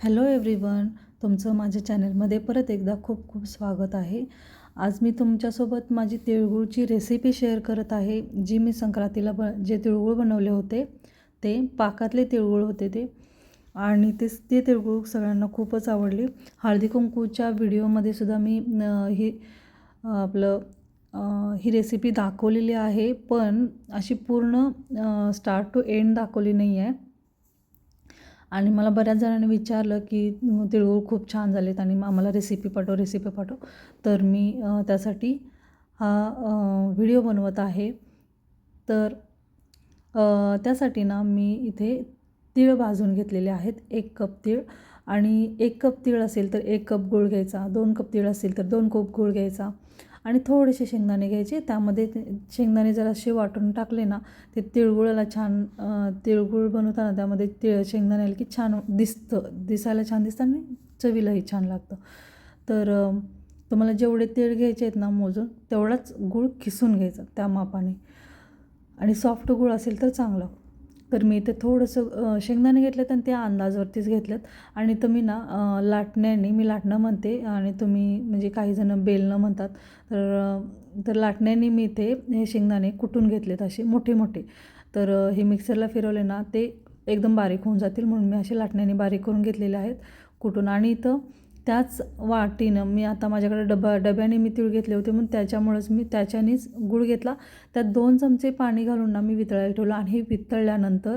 Hello everyone तुमचं माझ्या चॅनलमध्ये परत एकदा खूप खूप स्वागत आहे. आज मी तुमच्यासोबत माझी तिळगुळची रेसिपी शेअर करत आहे जी मी संक्रांतीला ब जे तिळगुळ बनवले होते ते पाकातले तिळगुळ होते ते. आणि ते ते तिळगुळ सगळ्यांना खूपच आवडली. हळदी कुंकूच्या व्हिडिओमध्ये सुद्धा मी ही आपलं ही रेसिपी दाखवलेली आहे पण अशी पूर्ण स्टार्ट टू एंड दाखवली नाही आहे आणि मला बऱ्याच जणांनी विचारलं की तिळगूळ तिळगुळ खूप छान झालेत आणि आम्हाला रेसिपी पाठव रेसिपी पाठव. तर मी त्यासाठी हा व्हिडिओ बनवत आहे. तर त्यासाठी ना मी इथे तीळ भाजून घेतलेले आहेत एक कप तीळ. आणि एक कप तीळ असेल तर एक कप गूळ घ्यायचा दोन कप तीळ असेल तर दोन कप गूळ घ्यायचा. आणि थोडेसे शेंगदाणे घ्यायचे. त्यामध्ये ते शेंगदाणे जरासे वाटून टाकले ना ते तिळगुळाला छान तिळगुळ बनवताना त्यामध्ये तिळ शेंगदाणे आले की छान दिसतं. दिसायला छान दिसतं आणि चवीलाही छान लागतं. तर तुम्हाला जेवढे तीळ घ्यायचे आहेत ना मोजून तेवढाच गूळ खिसून घ्यायचा त्या मापाने. आणि सॉफ्ट गूळ असेल तर चांगलं. तर मी इथे थोडंसं शेंगदाणे घेतलेत आणि त्या अंदाजवरतीच घेतलेत. आणि तुम्ही ना लाटण्याने मी लाटणं म्हणते आणि तुम्ही म्हणजे काही जण बेलणं म्हणतात. तर तर लाटण्याने मी इथे हे शेंगदाणे कुटून घेतलेत असे मोठे मोठे. तर हे मिक्सरला फिरवले ना ते एकदम बारीक होऊन जातील म्हणून मी असे लाटण्याने बारीक करून घेतलेले आहेत कुटून. आणि इथं त्याच वाटीनं मी आता माझ्याकडे डबा डब्याने मी तीळ घेतले होते म्हणून त्याच्यामुळेच मी त्याच्यानेच गूळ घेतला. त्यात दोन चमचे पाणी घालून ना मी वितळायला ठेवलं आणि हे वितळल्यानंतर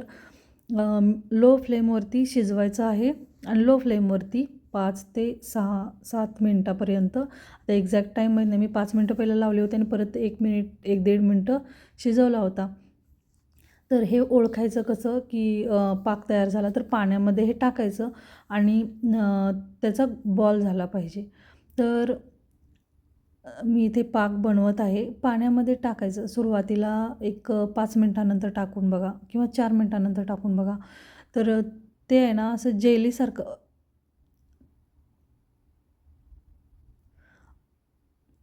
लो फ्लेमवरती शिजवायचं आहे आणि लो फ्लेमवरती पाच ते सहा सात मिनटापर्यंत आता एक्झॅक्ट टाईम माहीत नाही मी पाच मिनटं पहिलं लावले होते आणि परत एक मिनिट एक दीड मिनटं शिजवला होता. तर हे ओळखायचं कसं की पाक तयार झाला तर पाण्यामध्ये हे टाकायचं आणि त्याचा बॉल झाला पाहिजे. तर मी इथे पाक बनवत आहे. पाण्यामध्ये टाकायचं. सुरुवातीला एक पाच मिनटानंतर टाकून बघा किंवा चार मिनटानंतर टाकून बघा. तर ते आहे ना असं जेलीसारखं.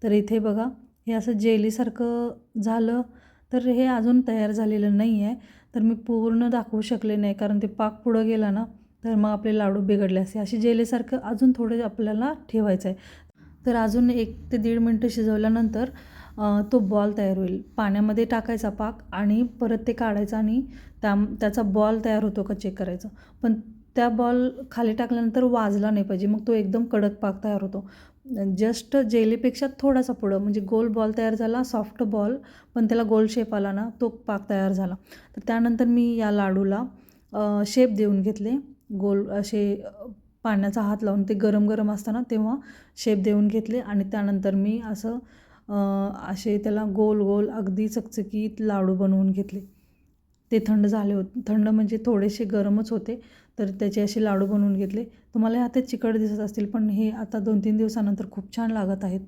तर इथे बघा हे असं जेलीसारखं झालं. तर हे अजून तयार झालेलं नाही आहे तर मी पूर्ण दाखवू शकले नाही कारण ते पाक पुढं गेला ना तर मग आपले लाडू बिघडले असे. असे जेलेसारखं अजून थोडे आपल्याला ठेवायचं आहे तर अजून एक ते दीड मिनटं शिजवल्यानंतर तो बॉल तयार होईल. पाण्यामध्ये टाकायचा पाक आणि परत ते काढायचा आणि त्या त्याचा बॉल तयार होतो का चेक करायचं. पण त्या बॉल खाली टाकल्यानंतर वाजला नाही पाहिजे. मग तो एकदम कडक पाक तयार होतो. जस्ट जेलीपेक्षा थोडासा पुढं म्हणजे गोल बॉल तयार झाला सॉफ्ट बॉल पण त्याला गोल शेप आला ना तो पाक तयार झाला. तर त्यानंतर मी या लाडूला शेप देऊन घेतले. गोल असे पाण्याचा हात लावून ते गरम गरम असताना तेव्हा शेप देऊन घेतले. आणि त्यानंतर मी असं असे त्याला गोल गोल अगदी चकचकीत लाडू बनवून घेतले. ते थंड झाले होते थंड म्हणजे थोडेसे गरमच होते. तर त्याचे असे लाडू बनवून घेतले. तुम्हाला हे आता चिकट दिसत असतील पण हे आता दोन तीन दिवसानंतर खूप छान लागत आहेत.